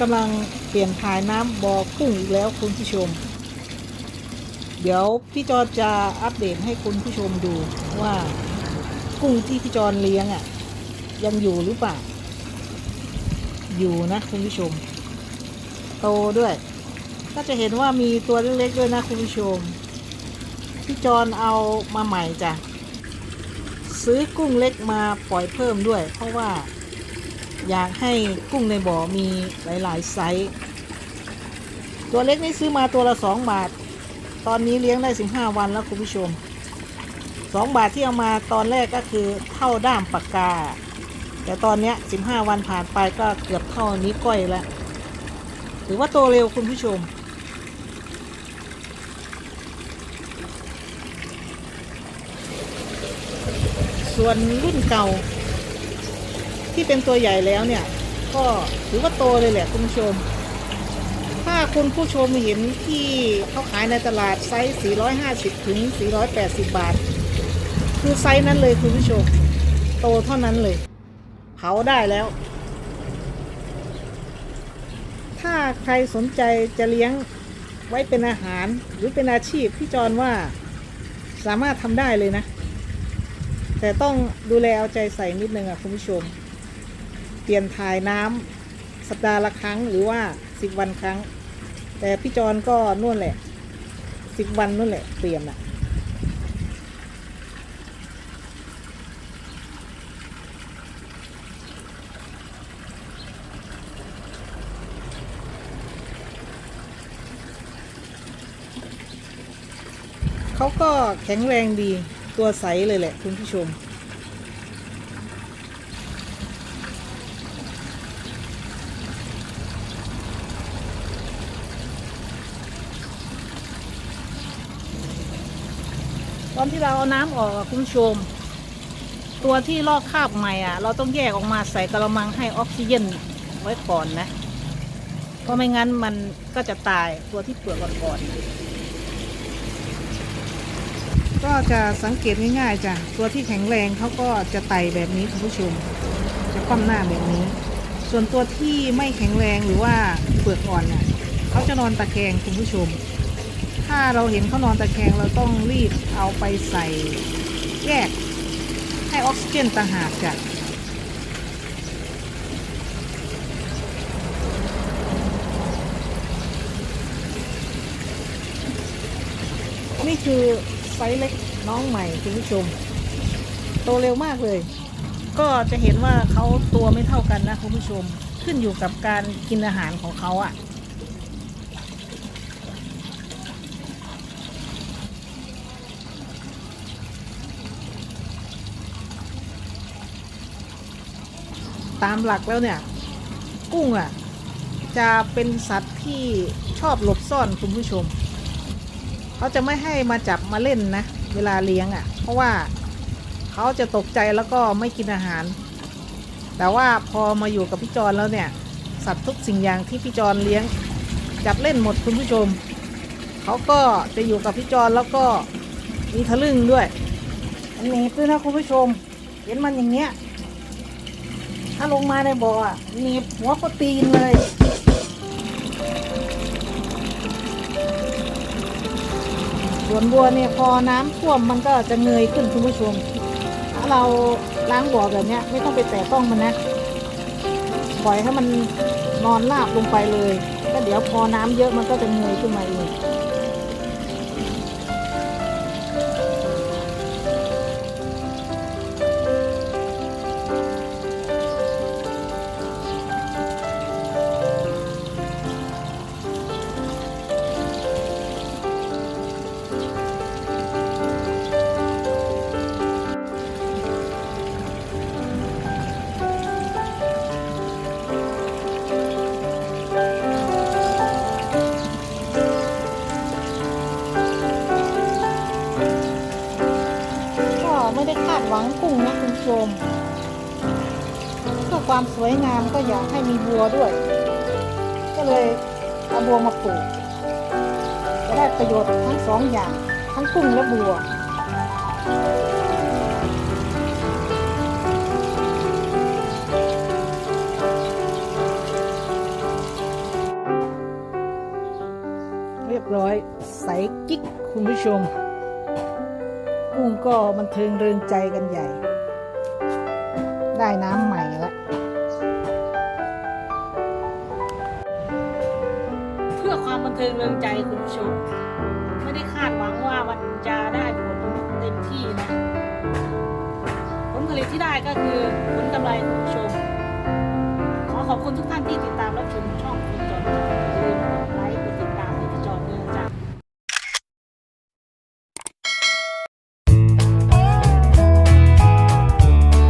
กำลังเปลี่ยนถ่ายน้ำบ่อกุ้งอีกแล้วคุณผู้ชม เดี๋ยวพี่จอนจะอัปเดตให้คุณผู้ชมดูว่ากุ้งที่พี่จอนเลี้ยงอะ ยังอยู่หรือเปล่า อยู่นะคุณผู้ชม โตด้วย ก็จะเห็นว่ามีตัวเล็กๆด้วยนะคุณผู้ชม พี่จอนเอามาใหม่จ้ะซื้อกุ้งเล็กมาปล่อยเพิ่มด้วย เพราะว่า อยากให้กุ้งในบ่อมีหลาย ๆ ไซส์ตัวเล็กนี่ซื้อมาตัวละ2บาท ตอนนี้เลี้ยงได้15วันแล้วคุณผู้ชม2บาทที่เอามาตอนแรกก็คือเท่าด้ามปากกา แต่ตอนเนี้ย15วันผ่านไปก็เกือบเท่านี้ก้อยแล้วถือว่าโตเร็วคุณผู้ชม ส่วนรุ่นเก่า ที่เป็นตัวใหญ่แล้วเนี่ย ก็ถือว่าโตเลยแหละคุณผู้ชม ถ้าคุณผู้ชมเห็นที่เขาขายในตลาดไซส์ 450 ถึง 480 บาท คือไซส์นั้นเลยคุณผู้ชม โตเท่านั้นเลย เผาได้แล้ว ถ้าใครสนใจจะเลี้ยงไว้เป็นอาหารหรือเป็นอาชีพพี่จอนว่าสามารถทำได้เลยนะ แต่ต้องดูแลเอาใจใส่นิดนึงอะคุณผู้ชม ปลี่ยนถ่ายน้ำสัปดาห์ละครั้งหรือว่าสิบวันครั้ง แต่พี่จอนก็นู่นแหละสิบวันนู่นแหละเปลี่ยนอะเขาก็แข็งแรงดีตัวใสเลยแหละคุณผู้ชม ตอนที่เราเอาน้ำออกคุณผู้ชม ตัวที่ลอกคราบใหม่อะ เราต้องแยกออกมาใส่กระมังให้ออกซิเจนไว้ก่อนนะ เพราะไม่งั้นมันก็จะตายตัวที่เปลือกก่อนก็จะสังเกตง่ายๆจ้ะตัวที่แข็งแรงเขาก็จะไต่แบบนี้คุณผู้ชม จะคว่ำหน้าแบบนี้ ส่วนตัวที่ไม่แข็งแรงหรือว่าเปลือกอ่อนเนี่ยเขาจะนอนตะแคงคุณผู้ชม ถ้าเราเห็นเขานอนตะแคงเราต้องรีบเอาไปใส่แยก ให้ออกซิเจนต่างหากจ้ะนี่คือไซส์เล็กน้องใหม่คุณผู้ชม โตเร็วมากเลย ก็จะเห็นว่าเขาตัวไม่เท่ากันนะคุณผู้ชมขึ้นอยู่กับการกินอาหารของเขาอะ่ะ ตามหลักแล้วเนี่ย กุ้งอะ จะเป็นสัตว์ที่ชอบหลบซ่อนคุณผู้ชม เขาจะไม่ให้มาจับมาเล่นนะ เวลาเลี้ยงอะ เพราะว่าเขาจะตกใจแล้วก็ไม่กินอาหาร แต่ว่าพอมาอยู่กับพี่จอนแล้วเนี่ย สัตว์ทุกสิ่งอย่างที่พี่จอนเลี้ยง จับเล่นหมดคุณผู้ชม เขาก็จะอยู่กับพี่จอนแล้วก็มีทะลึ่งด้วย อันนี้ด้วยนะคุณผู้ชม เห็นมันอย่างเงี้ย ถ้าลงมาในบ่ออะหนีบหัวก็ตีนเลยสวนบัวเนี่ยพอน้ำท่วมมันก็จะเงยขึ้นคุณผู้ชม ถ้าเราล้างบ่อแบบเนี้ยไม่ต้องไปแตะต้องมันนะ ปล่อยให้มันนอนราบลงไปเลยก็เดี๋ยวพอน้ำเยอะมันก็จะเงยขึ้นมาเอง ยมเพื่อความสวยงามก็อยากให้มีบัวด้วย ก็เลยเอาบัวมาปลูกจะได้ประโยชน์ทั้งสองอย่าง ทั้งกุ้งและบัวเรียบร้อยใสกิ๊กคุณผู้ชมกุ้งก็มันเทิงเริงใจกันใหญ่ ได้น้ำใหม่แล้วเพื่อความบันเทิงเรืองใจคุณผู้ชมไม่ได้คาดหวังว่ามันจะได้ผลเต็มที่นะ ผลผลิตที่ได้ก็คือผลกำไรคุณผู้ชม ขอขอบคุณทุกท่านที่ติดตามรับชมช่องคุณจอม